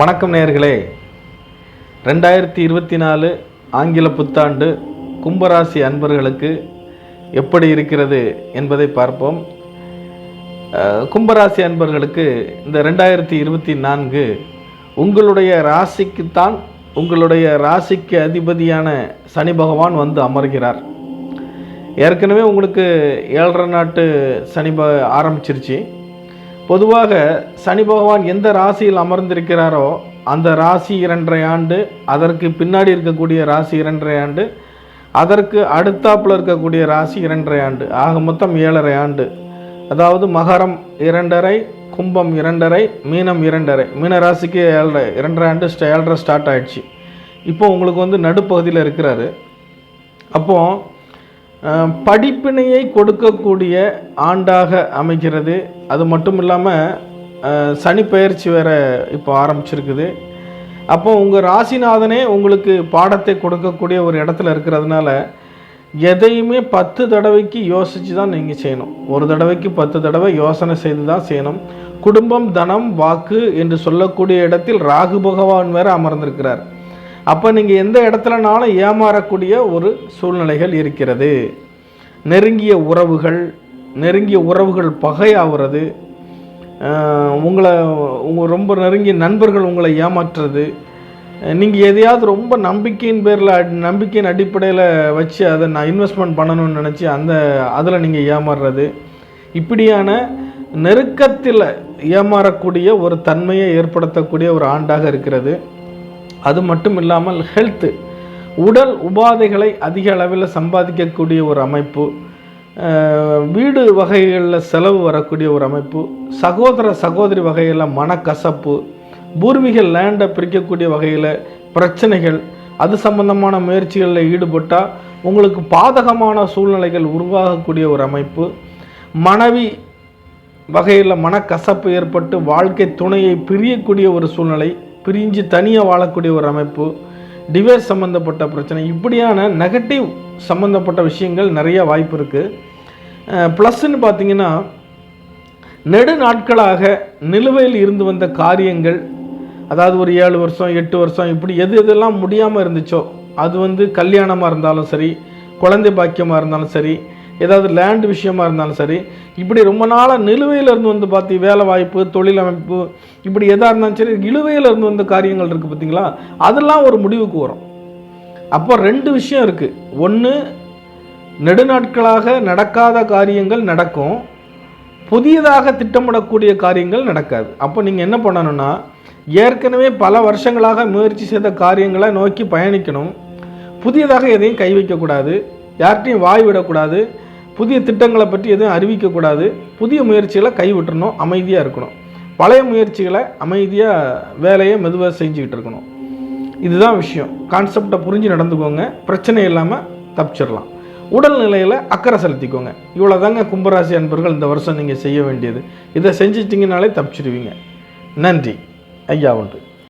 வணக்கம் நேர்களே ரெண்டாயிரத்தி இருபத்தி நாலு ஆங்கில புத்தாண்டு கும்பராசி அன்பர்களுக்கு எப்படி இருக்கிறது என்பதை பார்ப்போம். கும்பராசி அன்பர்களுக்கு இந்த ரெண்டாயிரத்தி இருபத்தி நான்கு உங்களுடைய ராசிக்குத்தான் உங்களுடைய ராசிக்கு அதிபதியான சனி பகவான் வந்து அமர்கிறார். ஏற்கனவே உங்களுக்கு ஏழரை நாட்டு சனி ப ஆரம்பிச்சிருச்சு. பொதுவாக சனி பகவான் எந்த ராசியில் அமர்ந்திருக்கிறாரோ அந்த ராசி இரண்டரை ஆண்டு அதற்கு பின்னாடி இருக்கக்கூடிய ராசி இரண்டரை ஆண்டு அதற்கு அடுத்தாப்புல இருக்கக்கூடிய ராசி இரண்டரை ஆண்டு ஆக மொத்தம் ஏழரை ஆண்டு. அதாவது மகரம் இரண்டரை கும்பம் இரண்டரை மீனம் இரண்டரை. மீன ராசிக்கு ஏழரை இரண்டரை ஆண்டு ஸ்ட- ஏழரை ஸ்டார்ட் ஆயிடுச்சு. இப்போ உங்களுக்கு வந்து நடுப்பகுதியில் இருக்கிறாரு. அப்போது படிப்பினையை கொடுக்கக்கூடிய ஆண்டாக அமைகிறது. அது மட்டும் இல்லாமல் சனி பயிற்சி வேறு இப்போ ஆரம்பிச்சிருக்குது. அப்போ உங்கள் ராசிநாதனே உங்களுக்கு பாடத்தை கொடுக்கக்கூடிய ஒரு இடத்துல இருக்கிறதுனால எதையுமே பத்து தடவைக்கு யோசித்து தான் நீங்கள் செய்யணும். ஒரு தடவைக்கு பத்து தடவை யோசனை செய்து தான் செய்யணும். குடும்பம் தனம் வாக்கு என்று சொல்லக்கூடிய இடத்தில் ராகு பகவான் வேற அமர்ந்திருக்கிறார். அப்போ நீங்கள் எந்த இடத்துலனாலும் ஏமாறக்கூடிய ஒரு சூழ்நிலைகள் இருக்கிறது. நெருங்கிய உறவுகள் நெருங்கிய உறவுகள் பகையாகிறது. உங்களை உங்கள் ரொம்ப நெருங்கிய நண்பர்கள் உங்களை ஏமாற்றுறது. நீங்கள் எதையாவது ரொம்ப நம்பிக்கையின் பேரில் நம்பிக்கையின் அடிப்படையில் வச்சு அதை நான் இன்வெஸ்ட்மெண்ட் பண்ணணும்னு நினச்சி அந்த அதில் நீங்கள் ஏமாறுறது. இப்படியான நெருக்கத்தில் ஏமாறக்கூடிய ஒரு தன்மையை ஏற்படுத்தக்கூடிய ஒரு ஆண்டாக இருக்கிறது. அது மட்டும் இல்லாமல் ஹெல்த்து உடல் உபாதைகளை அதிக அளவில் சம்பாதிக்கக்கூடிய ஒரு அமைப்பு வீடு வகைகளில் செலவு வரக்கூடிய ஒரு அமைப்பு சகோதர சகோதரி வகையில் மனக்கசப்பு பூர்வீக லேண்டை பிரிக்கக்கூடிய வகையில் பிரச்சனைகள் அது சம்பந்தமான முயற்சிகளில் ஈடுபட்டால் உங்களுக்கு பாதகமான சூழ்நிலைகள் உருவாகக்கூடிய ஒரு அமைப்பு. மனைவி வகையில் மனக்கசப்பு ஏற்பட்டு வாழ்க்கை துணையை பிரியக்கூடிய ஒரு சூழ்நிலை. பிரிஞ்சு தனியாக வாழக்கூடிய ஒரு அமைப்பு டிவேஸ் சம்மந்தப்பட்ட பிரச்சனை இப்படியான நெகட்டிவ் சம்மந்தப்பட்ட விஷயங்கள் நிறைய வாய்ப்பு இருக்குது ப்ளஸ்ன்னு பார்த்தீங்கன்னா நெடு நாட்களாக நிலுவையில் இருந்து வந்த காரியங்கள் அதாவது ஒரு ஏழு வருஷம் எட்டு வருஷம் இப்படி எது எதெல்லாம் முடியாமல் இருந்துச்சோ அது வந்து கல்யாணமாக இருந்தாலும் சரி குழந்தை பாக்கியமாக இருந்தாலும் சரி ஏதாவது லேண்ட் விஷயமா இருந்தாலும் சரி இப்படி ரொம்ப நாளாக நிலுவையில் இருந்து வந்து பார்த்தி வேலை வாய்ப்பு தொழில் அமைப்பு இப்படி எதாக இருந்தாலும் சரி இழுவையில் இருந்து வந்த காரியங்கள் இருக்குது பார்த்தீங்களா? அதெல்லாம் ஒரு முடிவுக்கு வரும். அப்போ ரெண்டு விஷயம் இருக்குது ஒன்று நெடுநாட்களாக நடக்காத காரியங்கள் நடக்கும். புதியதாக திட்டமிடக்கூடிய காரியங்கள் நடக்காது. அப்போ நீங்கள் என்ன பண்ணணும்னா ஏற்கனவே பல வருஷங்களாக முயற்சி செய்த காரியங்களை நோக்கி பயணிக்கணும். புதியதாக எதையும் கை வைக்கக்கூடாது. யார்கிட்டையும் வாய் விடக்கூடாது. புதிய திட்டங்களை பற்றி எதுவும் அறிவிக்கக்கூடாது. புதிய முயற்சிகளை கைவிட்டுறணும் அமைதியாக இருக்கணும். பழைய முயற்சிகளை அமைதியாக வேலையை மெதுவாக செஞ்சுக்கிட்டு இருக்கணும். இதுதான் விஷயம். கான்செப்டை புரிஞ்சு நடந்துக்கோங்க. பிரச்சனை இல்லாமல் தப்பிச்சிடலாம். உடல்நிலையில் அக்கறை செலுத்திக்கோங்க. இவ்வளோ தாங்க கும்பராசி அன்பர்கள் இந்த வருஷம் நீங்கள் செய்ய வேண்டியது. இதை செஞ்சிட்டிங்கனாலே தப்பிச்சிடுவீங்க நன்றி. ஐயா ஒன்று